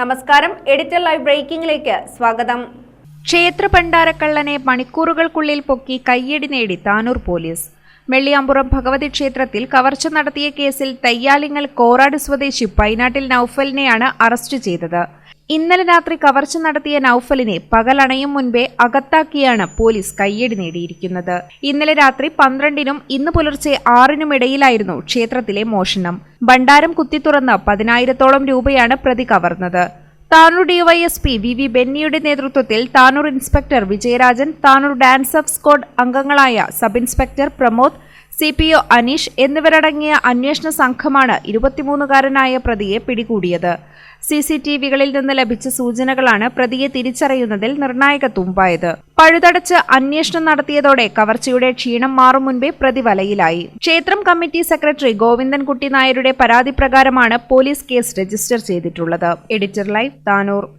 നമസ്കാരം. Editor live ബ്രേക്കിംഗിലേക്ക് സ്വാഗതം. ക്ഷേത്ര ഭണ്ഡാരക്കള്ളനെ മണിക്കൂറുകൾക്കുള്ളിൽ പൊക്കി കയ്യടി നേടി താനൂർ പോലീസ്. വെള്ളിയാമ്പുറം ഭഗവതി ക്ഷേത്രത്തിൽ കവർച്ച നടത്തിയ കേസിൽ തയ്യാലിങ്ങൽ കോറാട് സ്വദേശി പൈനാട്ടിൽ നൌഫലിനെയാണ് അറസ്റ്റ് ചെയ്തത്. ഇന്നലെ രാത്രി കവർച്ച നടത്തിയ നൌഫലിനെ പകലണയും മുൻപേ അകത്താക്കിയാണ് പോലീസ് കയ്യടി നേടിയിരിക്കുന്നത്. ഇന്നലെ രാത്രി പന്ത്രണ്ടിനും ഇന്ന് പുലർച്ചെ ആറിനുമിടയിലായിരുന്നു ക്ഷേത്രത്തിലെ മോഷണം. ഭണ്ഡാരം കുത്തിത്തുറന്ന് പതിനായിരത്തോളം രൂപയാണ് പ്രതി കവർന്നത്. താനൂർ ഡിവൈഎസ്പി വി വി ബെന്നിയുടെ നേതൃത്വത്തിൽ Tanur inspector Vijayarajan Tanur DANSAF squad അംഗങ്ങളായ sub inspector Pramod C P O Aneesh എന്നിവരടങ്ങിയ അന്വേഷണ സംഘമാണ് ഇരുപത്തിമൂന്നുകാരനായ പ്രതിയെ പിടികൂടിയത്. സി സി ടി വികളിൽ നിന്ന് ലഭിച്ച സൂചനകളാണ് പ്രതിയെ തിരിച്ചറിയുന്നതിൽ നിർണായക തുമ്പായത്. പഴുതടച്ച് അന്വേഷണം നടത്തിയതോടെ കവർച്ചയുടെ ക്ഷീണം മാറും മുൻപേ പ്രതി വലയിലായി. ക്ഷേത്രം കമ്മിറ്റി സെക്രട്ടറി ഗോവിന്ദൻകുട്ടി നായരുടെ പരാതി പ്രകാരമാണ് പോലീസ് കേസ് രജിസ്റ്റർ ചെയ്തിട്ടുള്ളത്. Editor live Tanur.